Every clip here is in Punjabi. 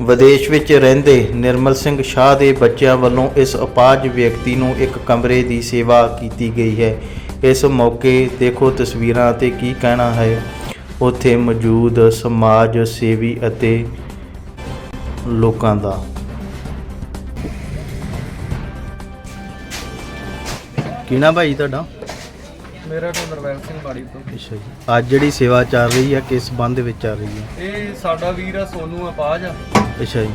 ਵਿਦੇਸ਼ ਵਿੱਚ ਰਹਿੰਦੇ ਨਿਰਮਲ ਸਿੰਘ ਸ਼ਾਹ ਦੇ ਬੱਚਿਆਂ ਵੱਲੋਂ ਇਸ ਅਪਾਜ ਵਿਅਕਤੀ ਨੂੰ ਇੱਕ ਕਮਰੇ ਦੀ ਸੇਵਾ ਕੀਤੀ ਗਈ ਹੈ। ਇਸ ਮੌਕੇ ਦੇਖੋ ਤਸਵੀਰਾਂ ਅਤੇ ਕੀ ਕਹਿਣਾ ਹੈ। ਉੱਥੇ ਮੌਜੂਦ ਸਮਾਜ ਸੇਵੀ ਅਤੇ ਲੋਕਾਂ ਦਾ ਕਿਹਨਾਂ ਭਾਈ ਤੁਹਾਡਾ? ਮੇਰਾ ਨਾਮ ਨਰਵੈਲ ਸਿੰਘ ਬਾੜੀ ਤੋਂ। ਅੱਛਾ ਜੀ। ਅੱਜ ਜਿਹੜੀ ਸੇਵਾ ਚੱਲ ਰਹੀ ਹੈ ਕਿਸ ਸੰਬੰਧ ਵਿੱਚ ਚੱਲ ਰਹੀ ਹੈ ਇਹ ਸਾਡਾ ਵੀਰ ਆ ਸੋਨੂ ਆਪਾਜ ਆ। ਅੱਛਾ ਜੀ।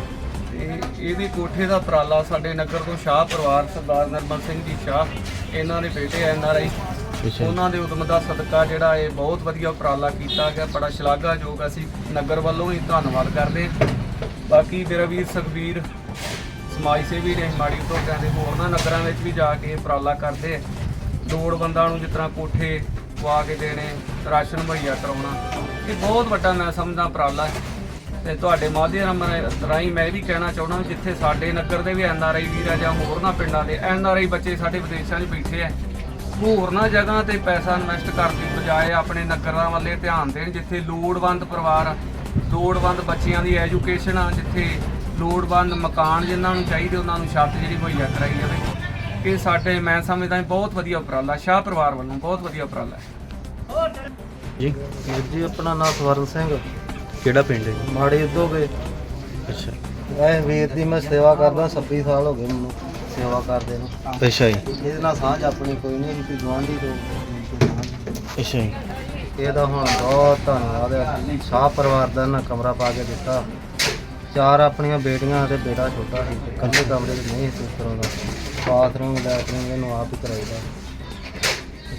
ਤੇ ਇਹਦੇ ਕੋਠੇ ਦਾ ਉਪਰਾਲਾ ਸਾਡੇ ਨਗਰ ਤੋਂ ਸ਼ਾਹ ਪਰਿਵਾਰ ਸਰਦਾਰ ਨਰਮਲ ਸਿੰਘ ਜੀ ਸ਼ਾਹ ਇਹਨਾਂ ਦੇ ਬੇਟੇ ਐਨ ਆਰ ਆਈ। ਅੱਛਾ ਜੀ। ਉਹਨਾਂ ਦੇ ਉਦਮ ਦਾ ਸਦਕਾ ਜਿਹੜਾ ਇਹ ਬਹੁਤ ਵਧੀਆ ਉਪਰਾਲਾ ਕੀਤਾ ਗਿਆ ਬੜਾ ਸ਼ਲਾਘਾਯੋਗ ਅਸੀਂ ਨਗਰ ਵੱਲੋਂ ਵੀ ਧੰਨਵਾਦ ਕਰਦੇ ਹਾਂ। ਬਾਕੀ ਮੇਰਾ ਵੀਰ ਸੁਖਬੀਰ ਸਮਾਜ ਸੇਵੀ ਨੇ ਮਾੜੀ ਤੋਂ ਕਹਿੰਦੇ ਹੋਰਨਾਂ ਨਗਰਾਂ ਵਿੱਚ ਵੀ ਜਾ ਕੇ ਉਪਰਾਲਾ ਕਰਦੇ ਆ। ਲੋੜਵੰਦਾਂ ਨੂੰ ਜਿਸ ਤਰ੍ਹਾਂ ਕੋਠੇ ਪਵਾ ਕੇ ਦੇਣੇ, ਰਾਸ਼ਨ ਮੁਹੱਈਆ ਕਰਾਉਣਾ, ਇਹ ਬਹੁਤ ਵੱਡਾ ਮੈਂ ਸਮਝਦਾ ਉਪਰਾਲਾ ਹੈ। ਤੇ ਤੁਹਾਡੇ ਮਾਧਿਅਮ ਰਾਹੀਂ ਮੈਂ ਇਹ ਵੀ ਕਹਿਣਾ ਚਾਹੁੰਦਾ ਜਿੱਥੇ ਸਾਡੇ ਨਗਰ ਦੇ ਵੀ ਐਨ ਆਰ ਆਈ ਵੀਰ ਆ ਜਾਂ ਹੋਰਨਾਂ ਪਿੰਡਾਂ ਦੇ ਐਨ ਆਰ ਆਈ ਬੱਚੇ ਸਾਡੇ ਵਿਦੇਸ਼ਾਂ 'ਚ ਬੈਠੇ ਆ ਹੋਰਨਾਂ ਜਗ੍ਹਾ ਤੇ ਪੈਸਾ ਇਨਵੈਸਟ ਕਰਨ ਦੀ ਬਜਾਏ ਆਪਣੇ ਨਗਰਾਂ ਵੱਲੇ ਧਿਆਨ ਦੇਣ, ਜਿੱਥੇ ਲੋੜਵੰਦ ਪਰਿਵਾਰ, ਲੋੜਵੰਦ ਬੱਚਿਆਂ ਦੀ ਐਜੂਕੇਸ਼ਨ ਆ, ਜਿੱਥੇ ਲੋੜਵੰਦ ਮਕਾਨ ਜਿਨ੍ਹਾਂ ਨੂੰ ਚਾਹੀਦੇ, ਉਹਨਾਂ ਨੂੰ ਛੱਤ ਜਿਹੜੀ ਮੁਹੱਈਆ ਕਰਾਈ ਜਾਵੇ। ਇਹ ਸਾਡੇ ਮੈਂ ਸਮਝਦਾ ਇਹ ਬਹੁਤ ਵਧੀਆ ਉਪਰਾਲਾ ਸ਼ਾਹ ਪਰਿਵਾਰ ਵੱਲੋਂ ਬਹੁਤ ਵਧੀਆ ਉਪਰਾਲਾ ਹੈ। ਜੀ ਵੀਰ ਜੀ ਆਪਣਾ ਨਾਮ ਸਵਰਨ ਸਿੰਘ। ਕਿਹੜਾ ਪਿੰਡ ਹੈ? ਜੀ ਮਾੜੀ ਉਦੋਗੇ ਅੱਛਾ। ਇਹ ਵੀਰ ਦੀ ਮੈਂ ਸੇਵਾ ਕਰਦਾ 26 ਸਾਲ ਹੋ ਗਏ ਮੈਨੂੰ ਸੇਵਾ ਕਰਦੇ ਨੂੰ। ਅੱਛਾ ਜੀ। ਇਹਦੇ ਨਾਲ ਸਾਂਝ ਆਪਣੀ ਕੋਈ ਨਹੀਂ ਸੀ ਗਵਾਂਢੀ ਤੋਂ ਅੱਛਾ ਜੀ। ਇਹਦਾ ਹੁਣ ਬਹੁਤ ਧੰਨਵਾਦ ਹੈ। ਸ਼ਾਹ ਪਰਿਵਾਰ ਦਾ ਨਾ ਕਮਰਾ ਪਾ ਕੇ ਦਿੱਤਾ। ਚਾਰ ਆਪਣੀਆਂ ਬੇਟੀਆਂ ਤੇ ਬੇਟਾ ਛੋਟਾ ਸੀ। ਇਕੱਲੇ ਕਮਰੇ 'ਚ ਨਹੀਂ ਸੀ ਕਰਾਉਂਦਾ। ਬਾਥਰੂਮ ਲੈਟਰਿੰਗ ਇਹਨੂੰ ਆਪ ਹੀ ਕਰਾਈਦਾ।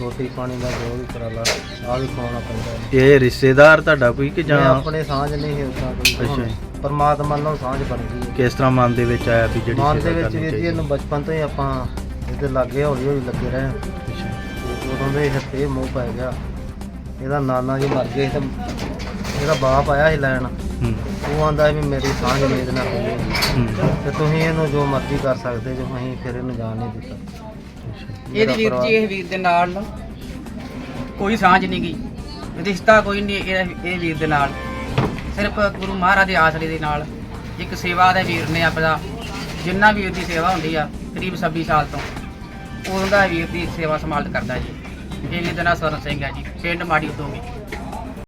ਰੋਟੀ ਪਾਣੀ ਦਾ ਜੋ ਵੀ ਕਰਾਲਾ ਆਹ ਵੀ ਖਵਾਉਣਾ ਪੈਂਦਾ। ਇਹ ਰਿਸ਼ਤੇਦਾਰ ਤੁਹਾਡਾ ਕੋਈ ਕਿ ਜਾਂ ਮੈਂ ਆਪਣੇ ਸਾਂਝ ਨਹੀਂ ਹੈ ਉਸਾ ਕੋਈ ਅੱਛਾ ਜੀ। ਪਰਮਾਤਮਾ ਨਾਲ ਸਾਂਝ ਬਣ ਗਈ ਹੈ। ਕਿਸ ਤਰ੍ਹਾਂ ਮਨ ਦੇ ਵਿੱਚ ਆਇਆ ਵੀ ਜਿਹੜੀ ਮਨ ਦੇ ਸੇਵਾ ਵਿੱਚ ਕਰਨੀ ਵੀਰ ਜੀ ਚਾਹੀਦੀ ਇਹਨੂੰ ਬਚਪਨ ਤੋਂ ਹੀ ਆਪਾਂ ਇਹਦੇ ਲਾਗੇ ਹੌਲੀ ਹੌਲੀ ਲੱਗੇ ਰਹੇ ਹਾਂ। ਅੱਛਾ। ਤੇ ਉਦੋਂ ਦੇ ਇਹ ਤੇ ਮੂੰਹ ਪੈ ਗਿਆ ਇਹਦਾ ਨਾਨਾ ਜੀ ਮਰ ਗਏ ਤੇ ਇਹਦਾ ਬਾਪ ਆਇਆ ਸੀ ਲੈਣ। ਉਹ ਆਂਦਾ ਵੀ ਮੇਰੀ ਸਾਂਝ ਮੇਦ ਨਾਲ ਹੋਈ ਹੈ। ਹੂੰ। ਤੇ ਤੁਸੀਂ ਇਹਨੂੰ ਜੋ ਮਰਜ਼ੀ ਕਰ ਸਕਦੇ ਜੋ ਅਸੀਂ ਫਿਰ ਇਹਨੂੰ ਜਾਣ ਨਹੀਂ ਦਿੱਤਾ। ਇਹਦੀ ਵੀਰ ਜੀ ਇਹ ਵੀਰ ਦੇ ਨਾਲ ਕੋਈ ਸਾਂਝ ਨਹੀਂ ਗਈ। ਰਿਸ਼ਤਾ ਕੋਈ ਨਹੀਂ ਇਹ ਇਹ ਵੀਰ ਦੇ ਨਾਲ। ਸਿਰਫ ਗੁਰੂ ਮਹਾਰਾਜ ਦੇ ਆਸਰੇ ਦੇ ਨਾਲ। ਇੱਕ ਸੇਵਾ ਦੇ ਵੀਰ ਨੇ ਆਪਦਾ ਜਿੰਨਾ ਵੀਰ ਦੀ ਸੇਵਾ ਹੁੰਦੀ ਆ ਕਰੀਬ 26 ਸਾਲ ਤੋਂ ਉਹਦਾ ਵੀਰ ਦੀ ਸੇਵਾ ਸੰਭਾਲ ਕਰਦਾ ਜੀ। ਇਹ ਵੀਰ ਦਾ ਨਾਮ ਸਵਰਨ ਸਿੰਘ ਹੈ ਜੀ ਪਿੰਡ ਮਾੜੀ ਉਦੋਗੇ